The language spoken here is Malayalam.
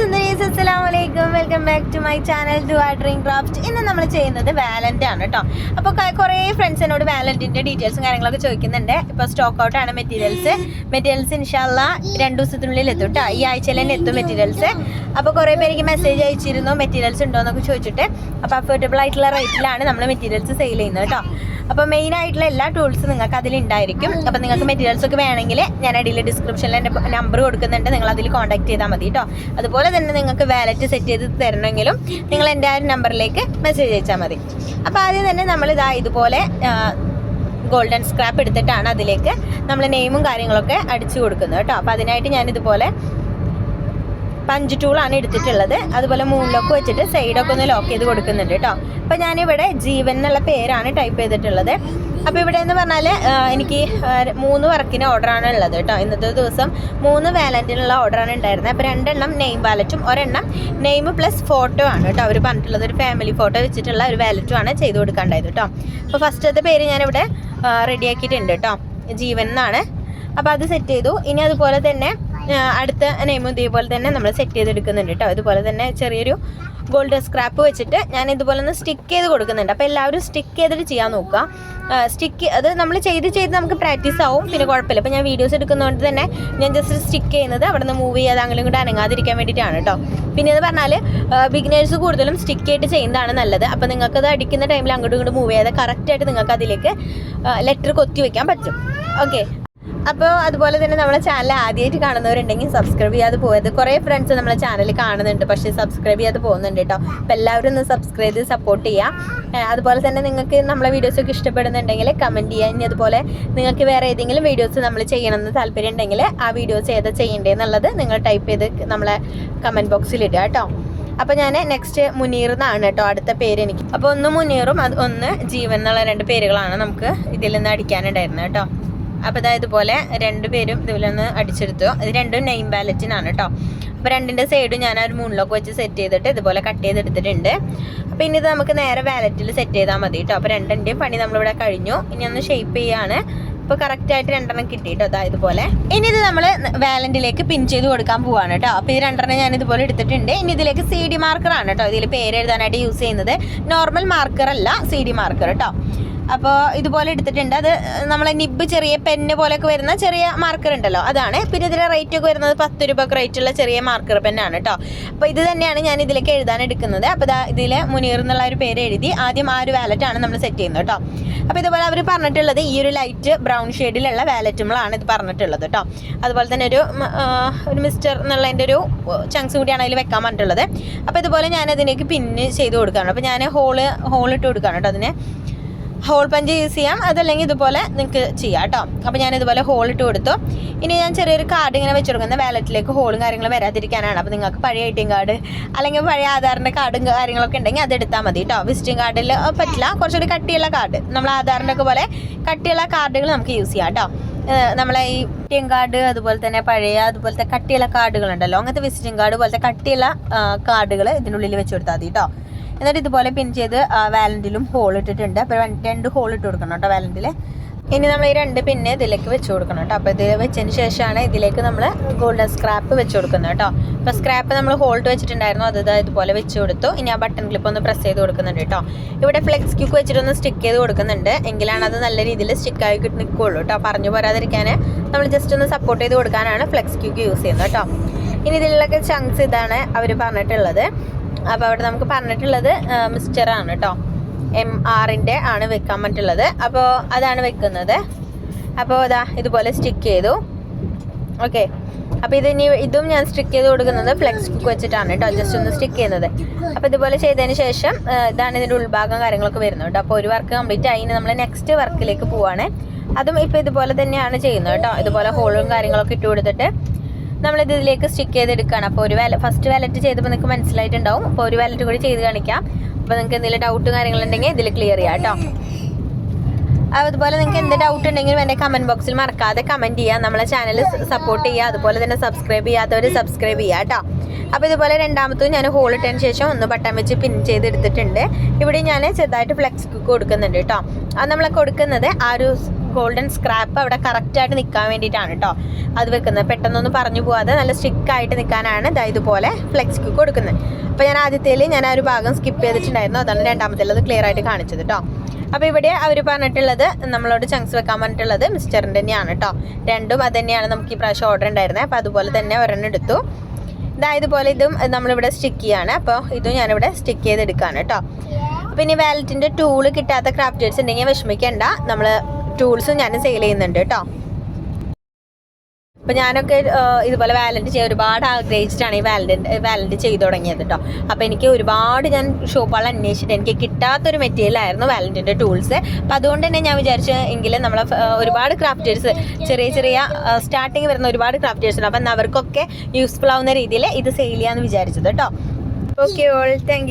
സുന്ദരീസ് അസ്സലാമു അലൈക്കും. Welcome back to my channel do ആ ഡ്രീം ക്രാഫ്റ്റ് ഇന്ന് നമ്മൾ ചെയ്യുന്നത് വാലന്റ് ആണ് കേട്ടോ അപ്പോൾ കുറേ ഫ്രണ്ട്സ് എന്നോട് വാലന്റിന്റെ ഡീറ്റെയിൽസും കാര്യങ്ങളൊക്കെ ചോദിക്കുന്നുണ്ട്. ഇപ്പോൾ സ്റ്റോക്ക് ഔട്ടാണ് മെറ്റീരിയൽസ് മെറ്റീരിയൽസ് ഇൻഷാല്ല രണ്ട് ദിവസത്തിനുള്ളിൽ എത്തും കേട്ടോ ഈ ആഴ്ചയിൽ തന്നെ എത്തും മെറ്റീരിയൽസ് അപ്പോൾ കുറേ പേർക്ക് മെസ്സേജ് അയച്ചിരുന്നു. മെറ്റീരിയൽസ് ഉണ്ടോ എന്നൊക്കെ ചോദിച്ചിട്ട്. അപ്പോൾ അഫോർഡബിൾ ആയിട്ടുള്ള റേറ്റിലാണ് നമ്മൾ മെറ്റീരിയൽസ് സെയിൽ ചെയ്യുന്നത് കേട്ടോ അപ്പോൾ മെയിൻ ആയിട്ടുള്ള എല്ലാ ടൂൾസും നിങ്ങൾക്ക് അതിൽ ഉണ്ടായിരിക്കും അപ്പോൾ നിങ്ങൾക്ക് മെറ്റീരിയൽസ് ഒക്കെ വേണമെങ്കിൽ ഞാൻ അടിയിൽ ഡിസ്ക്രിപ്ഷനിൽ എന്റെ നമ്പർ കൊടുക്കുന്നുണ്ട്. നിങ്ങൾ അതിൽ കോൺടാക്ട് ചെയ്താൽ മതി കേട്ടോ അതുപോലെ തന്നെ നിങ്ങൾക്ക് വാലറ്റ് സെറ്റ് ചെയ്ത് തരണമെങ്കിലും നിങ്ങൾ എന്റെ ആ ഒരു നമ്പറിലേക്ക് മെസ്സേജ് അയച്ചാൽ മതി. അപ്പോൾ ആദ്യം തന്നെ നമ്മൾ ഇതാ ഇതുപോലെ ഗോൾഡൻ സ്ക്രാപ്പ് എടുത്തിട്ടാണ് അതിലേക്ക് നമ്മൾ നെയിമും കാര്യങ്ങളൊക്കെ അടിച്ചു കൊടുക്കുന്നത് കേട്ടോ അപ്പോൾ അതിനായിട്ട് ഞാൻ ഇതുപോലെ പഞ്ച് ടൂളാണ് എടുത്തിട്ടുള്ളത്. അതുപോലെ മൂന്നിലൊക്കെ വെച്ചിട്ട് സൈഡൊക്കെ ഒന്ന് ലോക്ക് ചെയ്ത് കൊടുക്കുന്നുണ്ട് കേട്ടോ അപ്പോൾ ഞാനിവിടെ ജീവൻ എന്നുള്ള പേരാണ് ടൈപ്പ് ചെയ്തിട്ടുള്ളത്. അപ്പോൾ ഇവിടെ എന്ന് പറഞ്ഞാൽ എനിക്ക് മൂന്ന് വർക്കിന് ഓർഡറാണ് ഉള്ളത് കേട്ടോ ഇന്നത്തെ ദിവസം മൂന്ന് വാലന്റിനുള്ള ഓർഡറാണ് ഉണ്ടായിരുന്നത്. അപ്പോൾ രണ്ടെണ്ണം നെയിം വാലറ്റും ഒരെണ്ണം നെയിം പ്ലസ് ഫോട്ടോ ആണ് കേട്ടോ അവർ പറഞ്ഞിട്ടുള്ളത് ഒരു ഫാമിലി ഫോട്ടോ വെച്ചിട്ടുള്ള ഒരു വാലറ്റും ആണ് ചെയ്ത് കൊടുക്കാണ്ടായത് കേട്ടോ അപ്പോൾ ഫസ്റ്റത്തെ പേര് ഞാനിവിടെ റെഡിയാക്കിയിട്ടുണ്ട് കേട്ടോ ജീവൻ എന്നാണ്. അപ്പോൾ അത് സെറ്റ് ചെയ്തു. ഇനി അതുപോലെ തന്നെ അടുത്ത നെയിമും ഇതേപോലെ തന്നെ നമ്മൾ സെറ്റ് ചെയ്തെടുക്കുന്നുണ്ട് കേട്ടോ ഇതുപോലെ തന്നെ ചെറിയൊരു ഗോൾഡ് സ്ക്രാപ്പ് വെച്ചിട്ട് ഞാൻ ഇതുപോലെ ഒന്ന് സ്റ്റിക്ക് ചെയ്ത് കൊടുക്കുന്നുണ്ട്. അപ്പോൾ എല്ലാവരും സ്റ്റിക്ക് ചെയ്തിട്ട് ചെയ്യാൻ നോക്കുക. സ്റ്റിക്ക് അത് നമ്മൾ ചെയ്ത് ചെയ്ത് നമുക്ക് പ്രാക്ടീസ് ആവും. പിന്നെ കുഴപ്പമില്ല. അപ്പോൾ ഞാൻ വീഡിയോസ് എടുക്കുന്നതുകൊണ്ട് തന്നെ ഞാൻ ജസ്റ്റ് സ്റ്റിക്ക് ചെയ്യുന്നത് അവിടെ നിന്ന് മൂവ് ചെയ്യാതെ അങ്ങനെ ഇങ്ങോട്ട് അനങ്ങാതിരിക്കാൻ വേണ്ടിയിട്ടാണ് കേട്ടോ പിന്നെ എന്ന് പറഞ്ഞാൽ ബിഗിനേഴ്സ് കൂടുതലും സ്റ്റിക്ക് ആയിട്ട് ചെയ്യുന്നതാണ് നല്ലത്. അപ്പോൾ നിങ്ങൾക്കത് അടിക്കുന്ന ടൈമിൽ അങ്ങോട്ടും ഇങ്ങോട്ടും മൂവ് ചെയ്യാതെ കറക്റ്റായിട്ട് നിങ്ങൾക്ക് അതിലേക്ക് ലെറ്റർ കൊത്തി വയ്ക്കാൻ പറ്റും. ഓക്കെ അപ്പോൾ അതുപോലെ തന്നെ നമ്മുടെ ചാനൽ ആദ്യമായിട്ട് കാണുന്നവരുണ്ടെങ്കിൽ സബ്സ്ക്രൈബ് ചെയ്യാതെ പോയത്. കുറേ ഫ്രണ്ട്സ് നമ്മളെ ചാനൽ കാണുന്നുണ്ട് പക്ഷേ സബ്സ്ക്രൈബ് ചെയ്യാതെ പോകുന്നുണ്ട് കേട്ടോ അപ്പോൾ എല്ലാവരും ഒന്ന് സബ്സ്ക്രൈബ് ചെയ്ത് സപ്പോർട്ട് ചെയ്യുക അതുപോലെ തന്നെ നിങ്ങൾക്ക് നമ്മളെ വീഡിയോസൊക്കെ ഇഷ്ടപ്പെടുന്നുണ്ടെങ്കിൽ കമന്റ് ചെയ്യുക ഇനി അതുപോലെ നിങ്ങൾക്ക് വേറെ ഏതെങ്കിലും വീഡിയോസ് നമ്മൾ ചെയ്യണമെന്ന് താല്പര്യം ഉണ്ടെങ്കിൽ ആ വീഡിയോസ് ഏതാ ചെയ്യേണ്ടതെന്നുള്ളത് നിങ്ങൾ ടൈപ്പ് ചെയ്ത് നമ്മളെ കമന്റ് ബോക്സിൽ ഇടുക കേട്ടോ അപ്പോൾ ഞാൻ നെക്സ്റ്റ് മുനീർ എന്നാണ് കേട്ടോ അടുത്ത പേര് എനിക്ക്. അപ്പോൾ ഒന്ന് മുനീറും അത് ഒന്ന് ജീവൻ എന്നുള്ള രണ്ട് പേരുകളാണ് നമുക്ക് ഇതിൽ നിന്ന് അടിക്കാനുണ്ടായിരുന്നത് കേട്ടോ അപ്പോൾ അതായത് ഇതുപോലെ രണ്ടുപേരും ഇതിലൊന്ന് അടിച്ചെടുത്തു. ഇത് രണ്ടും നെയിം ബാലറ്റിനാണ് കേട്ടോ അപ്പോൾ രണ്ടിന്റെ സൈഡും ഞാൻ ആ ഒരു മൂണിലൊക്കെ വെച്ച് സെറ്റ് ചെയ്തിട്ട് ഇതുപോലെ കട്ട് ചെയ്തെടുത്തിട്ടുണ്ട്. അപ്പോൾ ഇനി ഇത് നമുക്ക് നേരെ വാലറ്റിൽ സെറ്റ് ചെയ്താൽ മതി കേട്ടോ അപ്പോൾ രണ്ടിന്റെയും പണി നമ്മളിവിടെ കഴിഞ്ഞു. ഇനി ഒന്ന് ഷേപ്പ് ചെയ്യാണ്. ഇപ്പോൾ കറക്റ്റ് ആയിട്ട് രണ്ടെണ്ണം കിട്ടി കേട്ടോ അതാ ഇതുപോലെ. ഇനി ഇത് നമ്മൾ വാലന്റിലേക്ക് പിൻ ചെയ്ത് കൊടുക്കാൻ പോവാണ് കേട്ടോ അപ്പോൾ ഇത് രണ്ടെണ്ണം ഞാൻ ഇതുപോലെ എടുത്തിട്ടുണ്ട്. ഇനി ഇതിലേക്ക് സി ഡി മാർക്കറാണ് കേട്ടോ ഇതിൽ പേര് എഴുതാനായിട്ട് യൂസ് ചെയ്യുന്നത്. നോർമൽ മാർക്കർ അല്ല സി ഡി മാർക്കർ കേട്ടോ അപ്പോൾ ഇതുപോലെ എടുത്തിട്ടുണ്ട്. അത് നമ്മളെ നിബ് ചെറിയ പെന്ന് പോലെയൊക്കെ വരുന്ന ചെറിയ മാർക്കർ ഉണ്ടല്ലോ അതാണ്. പിന്നെ ഇതിന്റെ റേറ്റ് ഒക്കെ വരുന്നത് പത്ത് രൂപ റേറ്റ് ഉള്ള ചെറിയ മാർക്കർ പെന്നാണ് കേട്ടോ അപ്പോൾ ഇത് തന്നെയാണ് ഞാൻ ഇതിലേക്ക് എഴുതാൻ എടുക്കുന്നത്. അപ്പോൾ ഇതാ ഇതിൽ മുനീർ എന്നുള്ള ഒരു പേര് എഴുതി ആദ്യം ആ ഒരു വാലറ്റ് ആണ് നമ്മൾ സെറ്റ് ചെയ്യുന്നത് കേട്ടോ അപ്പോൾ ഇതുപോലെ അവർ പറഞ്ഞിട്ടുള്ളത് ഈ ഒരു ലൈറ്റ് ബ്രൗൺ ഷെയ്ഡിലുള്ള വാലറ്റുകളാണ് ഇത് പറഞ്ഞിട്ടുള്ളത് കേട്ടോ അതുപോലെ തന്നെ ഒരു ഒരു മിസ്റ്റർ എന്നുള്ളതിന്റെ ഒരു ചങ്ക്സ് കൂടിയാണ് അതിൽ വെക്കാൻ പറഞ്ഞിട്ടുള്ളത്. അപ്പോൾ ഇതുപോലെ ഞാൻ അതിനേക്ക് പിന്ന് ചെയ്ത് കൊടുക്കുകയാണ് അപ്പോൾ ഞാൻ ഹോൾ ഹോൾ ഇട്ട് കൊടുക്കുകയാണ് കേട്ടോ അതിന്. ഹോൾ പഞ്ച് യൂസ് ചെയ്യാം. അതല്ലെങ്കിൽ ഇതുപോലെ നിങ്ങൾക്ക് ചെയ്യാം കേട്ടോ അപ്പോൾ ഞാൻ ഇതുപോലെ ഹോൾ ഇട്ട് കൊടുത്തു. ഇനി ഞാൻ ചെറിയൊരു കാർഡ് ഇങ്ങനെ വെച്ച് വാലറ്റിലേക്ക് ഹോളും കാര്യങ്ങളും വരാതിരിക്കാനാണ്. അപ്പോൾ നിങ്ങൾക്ക് പഴയ ഐ ടി കാർഡ് അല്ലെങ്കിൽ പഴയ ആധാറിന്റെ കാർഡും കാര്യങ്ങളൊക്കെ ഉണ്ടെങ്കിൽ അത് എടുത്താൽ മതി കേട്ടോ വിസിറ്റിംഗ് കാർഡിൽ പറ്റില്ല. കുറച്ചുകൂടി കട്ടിയുള്ള കാർഡ് നമ്മൾ ആധാറിന്റെ ഒക്കെ പോലെ കട്ടിയുള്ള കാർഡുകൾ നമുക്ക് യൂസ് ചെയ്യാം കേട്ടോ നമ്മളെ ഈ ടി എം കാർഡ് അതുപോലെ തന്നെ പഴയ അതുപോലത്തെ കട്ടിയുള്ള കാർഡുകളുണ്ടല്ലോ അങ്ങനത്തെ വിസിറ്റിംഗ് കാർഡ് പോലത്തെ കട്ടിയുള്ള കാർഡുകൾ ഇതിനുള്ളിൽ വെച്ച് കൊടുത്താൽ മതി കേട്ടോ എന്നിട്ട് ഇതുപോലെ പിൻ ചെയ്ത് വാലന്റിലും ഹോൾ ഇട്ടിട്ടുണ്ട്. അപ്പോൾ രണ്ട് ഹോൾ ഇട്ട് കൊടുക്കണം കേട്ടോ വാലന്റിൽ ഇനി നമ്മൾ ഈ രണ്ട് പിന്നെ ഇതിലേക്ക് വെച്ച് കൊടുക്കണം കേട്ടോ. അപ്പോൾ ഇത് വെച്ചതിന് ശേഷമാണ് ഇതിലേക്ക് നമ്മൾ ഗോൾഡൻ സ്ക്രാപ്പ് വെച്ച് കൊടുക്കുന്നത് കേട്ടോ. അപ്പോൾ സ്ക്രാപ്പ് നമ്മൾ ഹോൾഡ് വെച്ചിട്ടുണ്ടായിരുന്നു. അത് ഇതുപോലെ വെച്ച് കൊടുത്തു. ഇനി ആ ബട്ടൺ ക്ലിപ്പ് ഒന്ന് പ്രസ് ചെയ്ത് കൊടുക്കുന്നുണ്ട് കേട്ടോ. ഇവിടെ ഫ്ലെക്സ് ക്യൂക്ക് വെച്ചിട്ടൊന്ന് സ്റ്റിക്ക് ചെയ്ത് കൊടുക്കുന്നുണ്ട്. എങ്കിലാണ് അത് നല്ല രീതിയിൽ സ്റ്റിക്കായി നിൽക്കുള്ളൂ കേട്ടോ പറഞ്ഞു പോരാതിരിക്കാൻ നമ്മൾ ജസ്റ്റ് ഒന്ന് സപ്പോർട്ട് ചെയ്ത് കൊടുക്കാനാണ് ഫ്ലെക്സ് ക്യൂക്ക് യൂസ് ചെയ്യുന്നത് കേട്ടോ. ഇനി ഇതിലൊക്കെ ചങ്ക്സ് ഇതാണ് അവർ പറഞ്ഞിട്ടുള്ളത്. അപ്പോൾ അവിടെ നമുക്ക് പറഞ്ഞിട്ടുള്ളത് മിസ്റ്റർ ആണ് കേട്ടോ എം ആറിന്റെ ആണ് വെക്കാൻ പറ്റുള്ളത്. അപ്പോൾ അതാണ് വെക്കുന്നത്. അപ്പോൾ ഇതാ ഇതുപോലെ സ്റ്റിക്ക് ചെയ്തു. ഓക്കെ അപ്പോൾ ഇത് ഇനി ഇതും ഞാൻ സ്റ്റിക്ക് ചെയ്ത് കൊടുക്കുന്നത് ഫ്ലെക്സ് കുക്ക് വെച്ചിട്ടാണ് കേട്ടോ ജസ്റ്റ് ഒന്ന് സ്റ്റിക്ക് ചെയ്യുന്നത്. അപ്പോൾ ഇതുപോലെ ചെയ്തതിന് ശേഷം ഇതാണ് ഇതിന്റെ ഉൾഭാഗം കാര്യങ്ങളൊക്കെ വരുന്നത് കേട്ടോ അപ്പോൾ ഒരു വർക്ക് കംപ്ലീറ്റ് ആയി. നമ്മൾ നെക്സ്റ്റ് വർക്കിലേക്ക് പോവാണ്. അതും ഇപ്പോൾ ഇതുപോലെ തന്നെയാണ് ചെയ്യുന്നത് കേട്ടോ ഇതുപോലെ ഹോളും കാര്യങ്ങളൊക്കെ ഇട്ട് കൊടുത്തിട്ട് നമ്മളിത് ഇതിലേക്ക് സ്റ്റിക്ക് ചെയ്തെടുക്കുകയാണ്. അപ്പോൾ ഒരു വാല ഫസ്റ്റ് വാലറ്റ് ചെയ്തപ്പോൾ നിങ്ങൾക്ക് മനസ്സിലായിട്ടുണ്ടാവും. അപ്പോൾ ഒരു വാലറ്റ് കൂടി ചെയ്ത് കാണിക്കാം. അപ്പോൾ നിങ്ങൾക്ക് എന്തെങ്കിലും ഡൗട്ട് കാര്യങ്ങളുണ്ടെങ്കിൽ ഇതിൽ ക്ലിയർ ചെയ്യാം കേട്ടോ. അതുപോലെ നിങ്ങൾക്ക് എന്ത് ഡൗട്ട് ഉണ്ടെങ്കിലും എന്റെ കമന്റ് ബോക്സിൽ മറക്കാതെ കമന്റ് ചെയ്യുക. നമ്മളെ ചാനൽ സപ്പോർട്ട് ചെയ്യുക. അതുപോലെ തന്നെ സബ്സ്ക്രൈബ് ചെയ്യാത്തവർ സബ്സ്ക്രൈബ് ചെയ്യുക കേട്ടോ. അപ്പോൾ ഇതുപോലെ രണ്ടാമത്തും ഞാൻ ഹോൾ ഇട്ടതിന് ശേഷം ഒന്ന് ബട്ടൺ വെച്ച് പിൻ ചെയ്തെടുത്തിട്ടുണ്ട്. ഇവിടെ ഞാൻ ചെറുതായിട്ട് ഫ്ലെക്സ് കൊടുക്കുന്നുണ്ട് കേട്ടോ. അത് നമ്മൾ കൊടുക്കുന്നത് ആ ഒരു ഗോൾഡൻ സ്ക്രാപ്പ് അവിടെ കറക്റ്റായിട്ട് നിൽക്കാൻ വേണ്ടിയിട്ടാണ് കേട്ടോ അത് വെക്കുന്നത്. പെട്ടെന്നൊന്നും പറഞ്ഞു പോവാതെ നല്ല സ്റ്റിക്ക് ആയിട്ട് നിൽക്കാനാണ് ദാ ഇതുപോലെ ഫ്ലെക്സ് ക്യൂ കൊടുക്കുന്നത്. അപ്പോൾ ഞാൻ ആദ്യത്തേൽ ഞാൻ ആ ഒരു ഭാഗം സ്കിപ്പ് ചെയ്തിട്ടുണ്ടായിരുന്നു. അതാണ് രണ്ടാമത്തേലത് ക്ലിയർ ആയിട്ട് കാണിച്ചത് കേട്ടോ അപ്പോൾ ഇവിടെ അവർ പറഞ്ഞിട്ടുള്ളത് നമ്മളോട് ചങ്ക്സ് വെക്കാൻ പറഞ്ഞിട്ടുള്ളത് മിസ്റ്ററിന്റെ തന്നെയാണ് കേട്ടോ രണ്ടും അത് തന്നെയാണ് നമുക്ക് ഈ പ്രാവശ്യം ഓർഡർ ഉണ്ടായിരുന്നത്. അപ്പോൾ അതുപോലെ തന്നെ ഒരെണ്ണം എടുത്തു. ഇതായത് ഇതുപോലെ ഇതും നമ്മളിവിടെ സ്റ്റിക്ക് ചെയ്യാണ്. അപ്പോൾ ഇതും ഞാനിവിടെ സ്റ്റിക്ക് ചെയ്തെടുക്കുകയാണ് കേട്ടോ ഇനി വാലറ്റിന്റെ ടൂൾ കിട്ടാത്ത ക്രാഫ്റ്റേഴ്സ് ഉണ്ടെങ്കിൽ വിഷമിക്കേണ്ട. നമ്മൾ ടൂൾസും ഞാൻ സെയിൽ ചെയ്യുന്നുണ്ട് കേട്ടോ. അപ്പം ഞാനൊക്കെ ഇതുപോലെ വാലന്റ് ചെയ്യാൻ ഒരുപാട് ആഗ്രഹിച്ചിട്ടാണ് ഈ വാലന്റ് വാലന്റ് ചെയ്തു തുടങ്ങിയത് കേട്ടോ. അപ്പോൾ എനിക്ക് ഒരുപാട് ഞാൻ ഷോപ്പുകൾ അന്വേഷിച്ചിട്ട് എനിക്ക് കിട്ടാത്തൊരു മെറ്റീരിയൽ ആയിരുന്നു വാലന്റിന്റെ ടൂൾസ് അപ്പം അതുകൊണ്ട് തന്നെ ഞാൻ വിചാരിച്ചു എങ്കിലും നമ്മൾ ഒരുപാട് ക്രാഫ്റ്റേഴ്സ് ചെറിയ ചെറിയ സ്റ്റാർട്ടിങ് വരുന്ന ഒരുപാട് ക്രാഫ്റ്റേഴ്സ് ഉണ്ട്. അപ്പം അവർക്കൊക്കെ യൂസ്ഫുൾ ആവുന്ന രീതിയിൽ ഇത് സെയിൽ ചെയ്യാമെന്ന് വിചാരിച്ചത് കേട്ടോ. Okay all thank